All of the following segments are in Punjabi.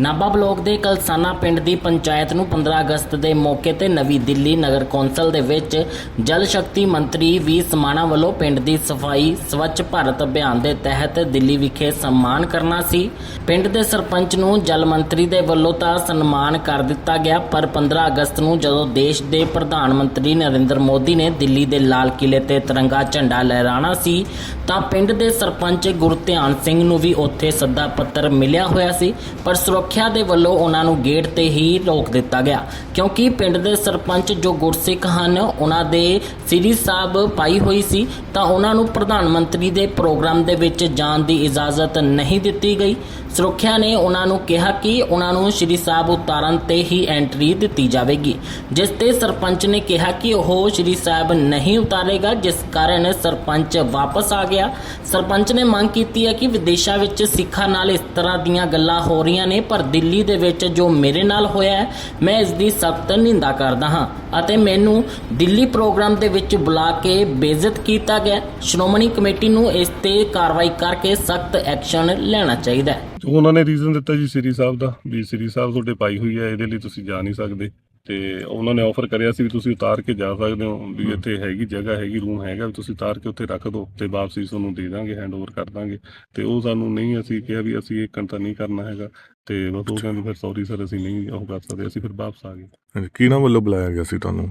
ਨਾਭਾ ਬਲਾਕ ਦੇ ਕਲਸਾਨਾ ਪਿੰਡ ਦੀ ਪੰਚਾਇਤ ਨੂੰ 15 ਅਗਸਤ ਦੇ ਮੌਕੇ ਤੇ ਨਵੀਂ ਦਿੱਲੀ ਨਗਰ ਕੌਂਸਲ ਦੇ ਵਿੱਚ ਜਲ ਸ਼ਕਤੀ ਮੰਤਰੀ ਵੀ ਸਮਾਣਾ ਵੱਲੋਂ ਪਿੰਡ ਦੀ ਸਫ਼ਾਈ, ਸਵੱਛ ਭਾਰਤ ਅਭਿਆਨ ਦੇ ਤਹਿਤ ਦਿੱਲੀ ਵਿਖੇ ਸਨਮਾਨ ਕਰਨਾ ਸੀ। ਪਿੰਡ ਦੇ ਸਰਪੰਚ ਨੂੰ ਜਲ ਮੰਤਰੀ ਦੇ ਵੱਲੋਂ ਤਾਂ ਸਨਮਾਨ ਕਰ ਦਿੱਤਾ ਗਿਆ, ਪਰ 15 ਅਗਸਤ ਨੂੰ ਜਦੋਂ ਦੇਸ਼ ਦੇ ਪ੍ਰਧਾਨ ਮੰਤਰੀ ਨਰਿੰਦਰ ਮੋਦੀ ਨੇ ਦਿੱਲੀ ਦੇ ਲਾਲ ਕਿਲੇ ਤੇ ਤਿਰੰਗਾ ਝੰਡਾ ਲਹਿਰਾਣਾ ਸੀ, ਤਾਂ ਪਿੰਡ ਦੇ ਸਰਪੰਚ ਗੁਰਧਿਆਨ ਸਿੰਘ ਨੂੰ ਵੀ ਉੱਥੇ ਸੱਦਾ ਪੱਤਰ ਮਿਲਿਆ ਹੋਇਆ ਸੀ, ਪਰ ਸੁਰੱਖਿਆ ਸੁਰੱਖਿਆ ਦੇ ਵੱਲੋਂ ਉਹਨਾਂ ਨੂੰ ਗੇਟ ਤੇ ਹੀ ਰੋਕ ਦਿੱਤਾ ਗਿਆ। ਕਿਉਂਕਿ ਪਿੰਡ ਦੇ ਸਰਪੰਚ ਜੋ ਗੁਰਸਿੱਖ ਹਨ, ਉਹਨਾਂ ਦੇ ਸ੍ਰੀ ਸਾਹਿਬ ਪਾਈ ਹੋਈ ਸੀ, ਤਾਂ ਉਹਨਾਂ ਨੂੰ ਪ੍ਰਧਾਨ ਮੰਤਰੀ ਦੇ ਪ੍ਰੋਗਰਾਮ ਦੇ ਵਿੱਚ ਜਾਣ ਦੀ ਇਜਾਜ਼ਤ ਨਹੀਂ ਦਿੱਤੀ ਗਈ। ਸੁਰੱਖਿਆ ਨੇ ਉਹਨਾਂ ਨੂੰ ਕਿਹਾ ਕਿ ਉਹਨਾਂ ਨੂੰ ਸ੍ਰੀ ਸਾਹਿਬ ਉਤਾਰਨ ਤੇ ਹੀ ਐਂਟਰੀ ਦਿੱਤੀ ਜਾਵੇਗੀ, ਜਿਸ ਤੇ ਸਰਪੰਚ ਨੇ ਕਿਹਾ ਕਿ ਉਹ ਸ੍ਰੀ ਸਾਹਿਬ ਨਹੀਂ ਉਤਾਰੇਗਾ, ਜਿਸ ਕਾਰਨ ਸਰਪੰਚ ਵਾਪਸ ਆ ਗਿਆ। ਸਰਪੰਚ ਨੇ ਮੰਗ ਕੀਤੀ ਹੈ ਕਿ ਵਿਦੇਸ਼ਾਂ ਵਿੱਚ ਸਿੱਖਾਂ ਨਾਲ ਇਸ ਤਰ੍ਹਾਂ ਦੀਆਂ ਗੱਲਾਂ ਹੋ ਰਹੀਆਂ ਨੇ, ਪਰ ਦਿੱਲੀ ਦੇ ਵਿੱਚ ਜੋ ਮੇਰੇ ਨਾਲ ਹੋਇਆ ਹੈ, ਮੈਂ ਇਸ ਦੀ ਸਖਤ ਨਿੰਦਾ ਕਰਦਾ ਹਾਂ ਅਤੇ ਮੈਨੂੰ ਦਿੱਲੀ ਪ੍ਰੋਗਰਾਮ ਦੇ ਵਿੱਚ ਬੁਲਾ ਕੇ ਬੇਇੱਜ਼ਤ ਕੀਤਾ ਗਿਆ ਸ਼੍ਰੋਮਣੀ ਕਮੇਟੀ ਨੂੰ ਇਸ ਤੇ ਕਾਰਵਾਈ ਕਰਕੇ ਸਖਤ ਐਕਸ਼ਨ ਲੈਣਾ ਚਾਹੀਦਾ ਹੈ। ਉਹਨਾਂ ਨੇ ਰੀਜ਼ਨ ਦਿੱਤਾ ਜੀ ਸ੍ਰੀ ਸਾਹਿਬ ਦਾ, ਵੀ ਸ੍ਰੀ ਸਾਹਿਬ ਤੁਹਾਡੇ ਪਾਈ ਹੋਈ ਹੈ, ਇਹਦੇ ਲਈ ਤੁਸੀਂ ਜਾ ਨਹੀਂ ਸਕਦੇ। ਤੇ ਉਹਨਾਂ ਨੇ ਆਫਰ ਕਰਿਆ ਸੀ ਵੀ ਤੁਸੀਂ ਉਤਾਰ ਕੇ ਜਾ ਸਕਦੇ ਹੋ ਵੀ ਇੱਥੇ ਹੈਗੀ ਜਗ੍ਹਾ ਹੈਗੀ ਰੂਮ ਹੈਗਾ ਵੀ ਤੁਸੀਂ ਉਤਾਰ ਕੇ ਉੱਥੇ ਰੱਖ ਦਿਓ ਤੇ ਵਾਪਸੀ ਤੁਹਾਨੂੰ ਦੇ ਦਾਂਗੇ ਹੈਂਡਓਵਰ ਕਰ ਦਾਂਗੇ। ਤੇ ਉਹ ਸਾਨੂੰ ਨਹੀਂ ਅਸੀਂ ਕਿਹਾ ਵੀ ਅਸੀਂ ਇਹ ਕੰਤਾ ਨਹੀਂ ਕਰਨਾ ਹੈਗਾ। ਤੇ ਬਸ ਉਹ ਕਹਿੰਦੇ ਫਿਰ ਸੌਰੀ ਸਰ ਅਸੀਂ ਨਹੀਂ ਉਹ ਕਰ ਸਕਦੇ ਅਸੀਂ ਫਿਰ ਵਾਪਸ ਆ ਗਏ। ਹਾਂਜੀ, ਕਿਹਨਾਂ ਵੱਲੋਂ ਬੁਲਾਇਆ ਗਿਆ ਸੀ ਤੁਹਾਨੂੰ?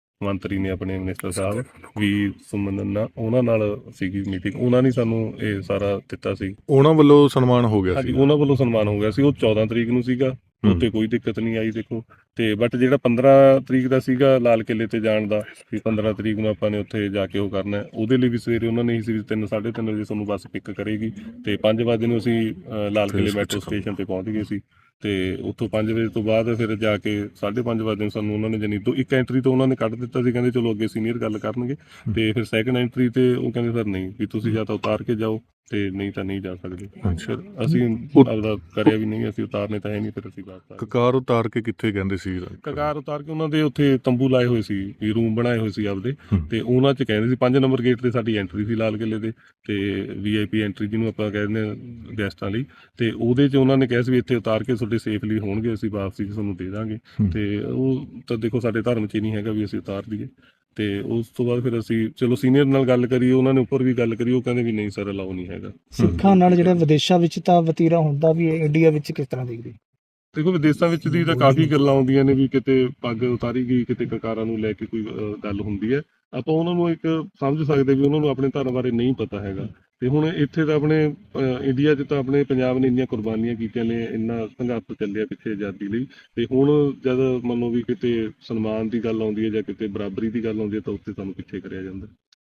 ਮੰਤਰੀ ਨੇ ਆਪਣੇ ਮਿਨਿਸਟਰ ਸਾਹਿਬ ਵੀ ਸੁਮਨ ਨਾਲ ਉਹਨਾਂ ਨਾਲ ਸੀਗੀ ਮੀਟਿੰਗ ਉਹਨਾਂ ਨੇ ਸਾਨੂੰ ਇਹ ਸਾਰਾ ਦਿੱਤਾ ਸੀ। ਉਹਨਾਂ ਵੱਲੋਂ ਸਨਮਾਨ ਹੋ ਗਿਆ ਹਾਂਜੀ ਸੀ ਉਹਨਾਂ ਵੱਲੋਂ ਸਨਮਾਨ ਹੋ ਗਿਆ ਸੀ। ਉਹ 14 ਤਰੀਕ ਨੂੰ ਸੀਗਾ। ਉੱਤੇ ਕੋਈ ਦਿੱਕਤ ਨਹੀਂ ਆਈ ਦੇਖੋ। ਤੇ ਬਟ ਜਿਹੜਾ 15 ਤਰੀਕ ਦਾ ਸੀਗਾ ਲਾਲ ਕਿਲੇ ਤੇ ਜਾਣ ਦਾ ਵੀ 15 ਤਰੀਕ ਨੂੰ ਆਪਾਂ ਨੇ ਉੱਥੇ ਜਾ ਕੇ ਉਹ ਕਰਨਾ ਹੈ। ਉਹਦੇ ਲਈ ਵੀ ਸਵੇਰੇ ਉਹਨਾਂ ਨੇ ਹੀ ਸੀ 3 3:30 ਵਜੇ ਸਾਨੂੰ ਬੱਸ ਪਿਕ ਕਰੇਗੀ। ਤੇ 5 ਵਜੇ ਨੂੰ ਅਸੀਂ ਲਾਲ ਕਿਲੇ ਮੈਟਰੋ। ਸਟੇਸ਼ਨ ਤੇ ਪਹੁੰਚ ਗਏ ਸੀ। ਤੇ ਉੱਥੋਂ 5 ਵਜੇ ਤੋਂ ਬਾਅਦ ਫਿਰ ਜਾ ਕੇ 5:30 ਵਜੇ ਸਾਨੂੰ ਉਹਨਾਂ ਨੇ ਜਨੀ ਦੋ ਇੱਕ ਐਂਟਰੀ ਤੋਂ ਉਹਨਾਂ ਨੇ ਕੱਢ ਦਿੱਤਾ ਸੀ, ਕਹਿੰਦੇ ਚਲੋ ਅੱਗੇ ਸੀਨੀਅਰ ਗੱਲ ਕਰਨਗੇ ਤੇ ਫਿਰ ਸੈਕੰਡ ਐਂਟਰੀ ਤੇ ਉਹ ਕਹਿੰਦੇ ਸਰ ਨਹੀਂ ਵੀ ਤੁਸੀਂ ਜਾਂ ਤਾਂ ਉਤਾਰ ਕੇ ਜਾਓ। ਤੇ ਨਹੀਂ ਤਾਂ ਨਹੀਂ ਜਾ ਸਕਦੇ। ਫਿਰ ਅਸੀਂ ਆਪਦਾ ਕਰਿਆ ਵੀ ਨਹੀਂ ਅਸੀਂ ਉਤਾਰਨੇ ਤਾਂ ਹੈ ਨਹੀਂ ਫਿਰ ਅਸੀਂ ਵਾਪਸ ਆ ਗਏ। ਕਕਾਰ ਉਤਾਰ ਕੇ ਕਿੱਥੇ ਕਹਿੰਦੇ ਸੀ? ਕਗਾਰ ਉਤਾਰ ਕੇ ਉਹਨਾਂ ਦੇ ਉੱਥੇ ਤੰਬੂ ਲਾਏ ਹੋਏ ਸੀ ਵੀ ਰੂਮ ਬਣਾਏ ਹੋਏ ਸੀ ਆਪਦੇ। ਹੂੰ। ਤੇ ਉਹਨਾਂ ਚ ਕਹਿੰਦੇ ਸੀ 5 ਨੰਬਰ ਗੇਟ ਤੇ ਸਾਡੀ ਐਂਟਰੀ ਸੀ ਲਾਲ ਕਿਲੇ ਦੇ ਤੇ ਵੀਆਈਪੀ ਐਂਟਰੀ ਜਿਹਨੂੰ ਆਪਾਂ ਕਹਿੰਦੇ ਆ ਗੈਸਟਾਂ ਲਈ ਤੇ ਉਹਦੇ ਚ ਉਹਨਾਂ ਨੇ ਕਿਹਾ ਸੀ ਵੀ ਇੱਥੇ ਉਤਾਰ ਕੇ ਤੁਹਾਡੇ ਸੇਫਲੀ ਹੋਣਗੇ ਅਸੀਂ ਵਾਪਸੀ 'ਚ ਤੁਹਾਨੂੰ ਦੇ ਦਾਂਗੇ। ਹੂੰ। ਤੇ ਉਹ ਤਾਂ ਦੇਖੋ ਸਾਡੇ ਧਰਮ 'ਚ ਹੀ ਨਹੀਂ ਹੈਗਾ ਵੀ ਅਸੀਂ ਉਤਾਰ ਦਈਏ। ਤੇ ਉਸ ਤੋਂ ਬਾਅਦ ਫਿਰ ਅਸੀਂ ਚਲੋ ਸੀਨੀਅਰ ਨਾਲ ਗੱਲ ਕਰੀ ਉਹਨਾਂ ਨੇ ਉੱਪਰ ਵੀ ਗੱਲ ਕਰੀ ਉਹ ਕਹਿੰਦੇ ਵੀ ਨਹੀਂ ਸਰ ਅਲਾਉ ਨਹੀਂ ਹੈਗਾ। ਸਿੱਖਾਂ ਨਾਲ ਜਿਹੜਾ ਵਿਦੇਸ਼ਾਂ ਵਿੱਚ ਤਾਂ ਵਤੀਰਾ ਹੁੰਦਾ ਵੀ ਇੰਡੀਆ ਵਿੱਚ ਕਿਸ ਤਰ੍ਹਾਂ ਦੇਖਦੇ? ਦੇਖੋ ਵਿਦੇਸ਼ਾਂ ਵਿੱਚ ਦੀ ਤਾਂ ਕਾਫੀ ਗੱਲਾਂ ਆਉਂਦੀਆਂ ਨੇ ਵੀ ਕਿਤੇ ਪੱਗ ਉਤਾਰੀ ਗਈ ਕਿਤੇ ਕਕਾਰਾਂ ਨੂੰ ਲੈ ਕੇ ਕੋਈ ਗੱਲ ਹੁੰਦੀ ਹੈ। ਆਪਾਂ ਉਹਨਾਂ ਨੂੰ ਇੱਕ ਸਮਝ ਸਕਦੇ ਵੀ ਉਹਨਾਂ ਨੂੰ ਆਪਣੇ ਧਰਮ ਬਾਰੇ ਨਹੀਂ ਪਤਾ ਹੈਗਾ। ਤੇ ਹੁਣ ਇੱਥੇ ਤਾਂ ਆਪਣੇ ਅਹ, ਇੰਡੀਆ 'ਚ ਤਾਂ ਆਪਣੇ ਪੰਜਾਬ ਨੇ ਇੰਨੀਆਂ ਕੁਰਬਾਨੀਆਂ ਕੀਤੀਆਂ ਨੇ ਇੰਨਾ ਸੰਘਰਸ਼ ਚੱਲਿਆ ਪਿੱਛੇ ਆਜ਼ਾਦੀ ਲਈ। ਤੇ ਹੁਣ ਜਦ ਮੰਨੋ ਵੀ ਕਿਤੇ ਸਨਮਾਨ ਦੀ ਗੱਲ ਆਉਂਦੀ ਹੈ ਜਾਂ ਕਿਤੇ ਬਰਾਬਰੀ ਦੀ ਗੱਲ ਆਉਂਦੀ ਹੈ ਤਾਂ ਉੱਥੇ ਸਾਨੂੰ ਪਿੱਛੇ ਕਰਿਆ ਜਾਂਦਾ।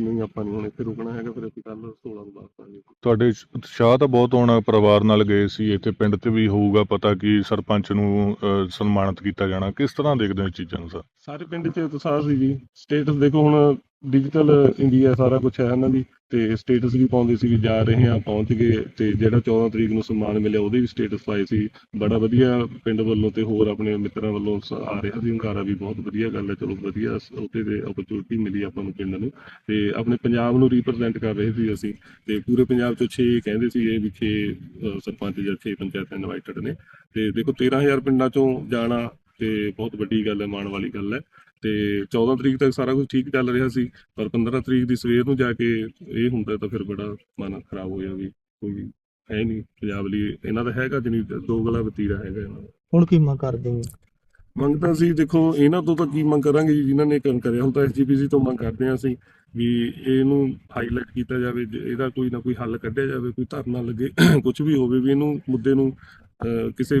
ਨਹੀਂ ਆਪਾਂ ਨਹੀਂ ਹੁਣ ਇੱਥੇ ਰੁਕਣਾ ਹੈਗਾ ਫਿਰ ਅਸੀਂ ਕੱਲ 16 ਨੂੰ ਵਾਪਸ ਆ ਗਏ ਤੁਹਾਡੇ ਉਤਸ਼ਾਹ ਤਾਂ ਬਹੁਤ ਹੋਣਾ ਪਰਿਵਾਰ ਨਾਲ ਗਏ ਸੀ ਇੱਥੇ ਪਿੰਡ ਤੇ ਵੀ ਹੋਊਗਾ ਪਤਾ ਕਿ ਸਰਪੰਚ ਨੂੰ ਅਹ, ਸਨਮਾਨਿਤ ਕੀਤਾ ਜਾਣਾ। ਕਿਸ ਤਰ੍ਹਾਂ ਦੇਖਦੇ ਹੋ ਇਹ ਚੀਜ਼ਾਂ ਨੂੰ ਸਰ? ਸਾਰੇ ਪਿੰਡ 'ਚ ਉਤਸ਼ਾਹ ਸੀ ਜੀ। ਸਟੇਟਸ ਦੇਖੋ ਹੁਣ ਡਿਜੀਟਲ ਇੰਡੀਆ ਸਾਰਾ ਕੁਝ ਹੈ ਇਹਨਾਂ ਦੀ। ਤੇ ਸਟੇਟਸ ਵੀ ਪਾਉਂਦੇ ਸੀ ਵੀ ਜਾ ਰਹੇ ਆ ਪਹੁੰਚ ਗਏ ਤੇ ਜਿਹੜਾ 14 ਤਰੀਕ ਨੂੰ ਸਨਮਾਨ ਮਿਲਿਆ, ਉਹਦੇ ਵੀ ਸਟੇਟਸ ਪਾਏ ਸੀ। ਬੜਾ ਵਧੀਆ ਪਿੰਡ ਵੱਲੋਂ ਤੇ ਹੋਰ ਆਪਣੇ ਮਿੱਤਰਾਂ ਵੱਲੋਂ ਆ ਰਿਹਾ ਸੀ ਹੰਕਾਰਾ ਵੀ ਬਹੁਤ ਵਧੀਆ ਗੱਲ ਹੈ, ਚਲੋ ਵਧੀਆ ਸ- ਉਹਦੇ ਓਪਰਚੁਨਿਟੀ ਮਿਲੀ ਆਪਾਂ ਨੂੰ ਪਿੰਡ ਨੂੰ। ਤੇ ਆਪਣੇ ਪੰਜਾਬ ਨੂੰ ਰਿਪਰੈਜ਼ੈਂਟ ਕਰ ਰਹੇ ਸੀ ਅਸੀਂ ਤੇ ਪੂਰੇ ਪੰਜਾਬ ਚੋਂ 6 ਕਹਿੰਦੇ ਸੀ ਇਹ ਵੀ 6 ਸਰਪੰਚ ਜਾਂ 6 ਪੰਚਾਇਤਾਂ ਇਨਵਾਈਟਡ ਨੇ। ਤੇ ਦੇਖੋ 13000 ਪਿੰਡਾਂ ਚੋਂ ਜਾਣਾ ਤੇ ਬਹੁਤ ਵੱਡੀ ਗੱਲ ਹੈ ਮਾਣ ਵਾਲੀ ਗੱਲ ਹੈ। ਤੇ 14 ਤਰੀਕ ਤੱਕ ਸਾਰਾ ਕੁਝ ਠੀਕ ਚੱਲ ਰਿਹਾ ਸੀ ਪਰ 15 ਤਰੀਕ ਦੀ ਸਵੇਰ ਨੂੰ ਜਾ ਕੇ ਇਹ ਹੁੰਦਾ ਤਾਂ ਫਿਰ ਬੜਾ ਮਨ ਖਰਾਬ ਹੋਇਆ ਵੀ ਕੋਈ ਹੈ ਨਹੀਂ ਪੰਜਾਬ ਲਈ। ਇਹਨਾਂ ਦਾ ਹੈਗਾ ਜਨੀ ਦੋ ਗਲਾ ਵਤੀਰਾ ਹੈਗਾ ਇਹਨਾਂ ਦਾ। ਹੁਣ ਕੀ ਮੰਗ ਕਰਦੇ ਹੋ? ਮੰਗ ਤਾਂ ਅਸੀਂ ਦੇਖੋ ਇਹਨਾਂ ਤੋਂ ਤਾਂ ਕੀ ਮੰਗ ਕਰਾਂਗੇ ਜੀ ਜਿਨ੍ਹਾਂ ਨੇ ਕੰਮ ਕਰਿਆ। ਹੁਣ ਤਾਂ ਐਸਜੀਪੀਸੀ ਤੋਂ ਮੰਗ ਕਰਦੇ ਹਾਂ ਅਸੀਂ ਵੀ ਇਹਨੂੰ ਹਾਈਲਾਈਟ ਕੀਤਾ ਜਾਵੇ ਇਹਦਾ ਕੋਈ ਨਾ ਕੋਈ ਹੱਲ ਕੱਢਿਆ ਜਾਵੇ ਕੋਈ ਧਰਨਾ ਲੱਗੇ ਕੁਝ ਵੀ ਹੋਵੇ ਵੀ ਇਹਨੂੰ ਮੁੱਦੇ ਨੂੰ ਕਿਸੇ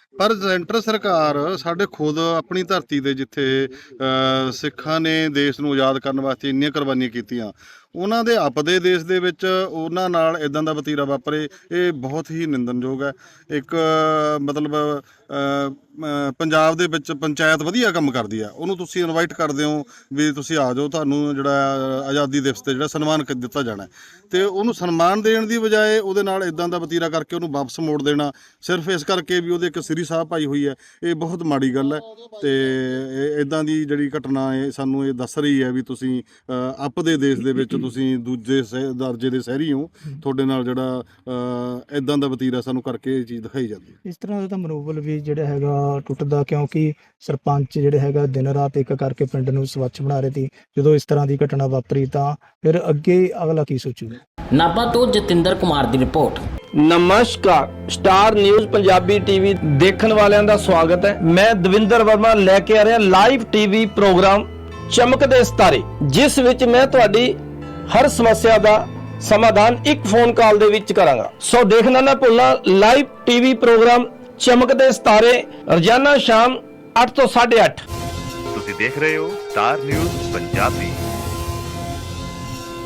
ਪਰ ਸੈਂਟਰ ਸਰਕਾਰ ਸਾਡੇ ਖੁਦ ਆਪਣੀ ਧਰਤੀ ਤੇ ਜਿੱਥੇ ਸਿੱਖਾਂ ਨੇ ਦੇਸ਼ ਨੂੰ ਆਜ਼ਾਦ ਕਰਨ ਵਾਸਤੇ ਇੰਨੀਆਂ ਕੁਰਬਾਨੀਆਂ ਕੀਤੀਆਂ, ਉਹਨਾਂ ਦੇ ਆਪਦੇ ਦੇਸ਼ ਦੇ ਵਿੱਚ ਉਹਨਾਂ ਨਾਲ ਇਦਾਂ ਦਾ ਵਤੀਰਾ ਵਾਪਰੇ, ਇਹ ਬਹੁਤ ਹੀ ਨਿੰਦਨਯੋਗ ਹੈ ਇੱਕ, ਮਤਲਬ ਪੰਜਾਬ ਦੇ ਵਿੱਚ ਪੰਚਾਇਤ ਵਧੀਆ ਕੰਮ ਕਰਦੀ ਆ ਉਹਨੂੰ ਤੁਸੀਂ ਇਨਵਾਈਟ ਕਰਦੇ ਹੋ ਵੀ ਤੁਸੀਂ ਆ ਜਾਓ, ਤੁਹਾਨੂੰ ਜਿਹੜਾ, ਆਜ਼ਾਦੀ ਦਿਵਸ ਤੇ ਜਿਹੜਾ ਸਨਮਾਨ ਦਿੱਤਾ ਜਾਣਾ ਹੈ। ਤੇ ਉਹਨੂੰ ਸਨਮਾਨ ਦੇਣ ਦੀ ਬਜਾਏ ਉਹਦੇ ਨਾਲ ਇਦਾਂ ਦਾ ਵਤੀਰਾ ਕਰਕੇ ਉਹਨੂੰ ਵਾਪਸ ਮੋੜ ਦੇਣਾ, ਸਿਰਫ ਇਸ ਕਰਕੇ ਵੀ ਉਹਦੇ ਇੱਕ ਸ੍ਰੀ ਸਾਹਿਬ ਪਾਈ ਹੋਈ ਹੈ ਇਹ ਬਹੁਤ ਮਾੜੀ ਗੱਲ ਹੈ ਤੇ ਇਦਾਂ ਦੀ ਜਿਹੜੀ ਘਟਨਾ ਹੈ ਸਾਨੂੰ ਇਹ ਦੱਸ ਰਹੀ ਹੈ ਵੀ ਤੁਸੀਂ ਆਪਦੇ ਦੇਸ਼ ਦੇ ਵਿੱਚ ਤੁਸੀਂ ਦੂਜੇ ਸਹਿ- ਦਰਜੇ ਦੇ ਸ਼ਹਿਰੀ ਹੋ ਤੁਹਾਡੇ ਨਾਲ ਜਿਹੜਾ ਇਦਾਂ ਦਾ ਵਤੀਰਾ ਸਾਨੂੰ ਕਰਕੇ ਇਹ ਚੀਜ਼ ਦਿਖਾਈ ਜਾਂਦੀ ਹੈ। ਇਸ ਤਰ੍ਹਾਂ ਦਾ ਤਾਂ ਮਨੋਬਲ ਵੀ ਜਿਹੜਾ ਹੈਗਾ ਟੁੱਟਦਾ ਕਿਉਂਕਿ ਸਰਪੰਚ ਜਿਹੜੇ ਹੈਗਾ ਦਿਨ ਰਾਤ ਇੱਕ ਕਰਕੇ ਪਿੰਡ ਨੂੰ ਸਵੱਛ ਬਣਾ ਰਹੇ ਸੀ ਜਦੋਂ ਇਸ ਤਰ੍ਹਾਂ ਦੀ ਘਟਨਾ ਵਾਪਰੀ ਤਾਂ ਫਿਰ ਅੱਗੇ ਅਗਲਾ ਕੀ ਸੋਚੂਗਾ? ਨਾਭਾ ਤੋਂ ਜਤਿੰਦਰ ਕੁਮਾਰ ਦੀ ਰਿਪੋਰਟ। ਨਮਸਕਾਰ। ਸਟਾਰ ਨਿਊਜ਼ ਪੰਜਾਬੀ ਟੀਵੀ ਦੇਖਣ ਵਾਲਿਆਂ ਦਾ ਸਵਾਗਤ ਹੈ। ਮੈਂ ਦਵਿੰਦਰ ਵਰਮਾ ਲੈ ਕੇ ਆ ਰਿਹਾ ਲਾਈਵ ਟੀਵੀ ਪ੍ਰੋਗਰਾਮ ਚਮਕਦੇ ਸਿਤਾਰੇ, ਜਿਸ ਵਿੱਚ ਮੈਂ ਤੁਹਾਡੀ ਹਰ ਸਮੱਸਿਆ ਦਾ ਸਮਾਧਾਨ ਇੱਕ ਫੋਨ ਕਾਲ ਦੇ ਵਿੱਚ ਕਰਾਂਗਾ। ਸੋ ਦੇਖਣਾ ਨਾ ਭੁੱਲਣਾ ਲਾਈਵ ਟੀਵੀ ਪ੍ਰੋਗਰਾਮ ਚਮਕਦੇ ਸਿਤਾਰੇ, ਰੋਜ਼ਾਨਾ ਸ਼ਾਮ 8 ਤੋਂ 8:30 ਤੁਸੀਂ ਦੇਖ ਰਹੇ ਹੋ ਸਟਾਰ ਨਿਊਜ਼ ਪੰਜਾਬੀ।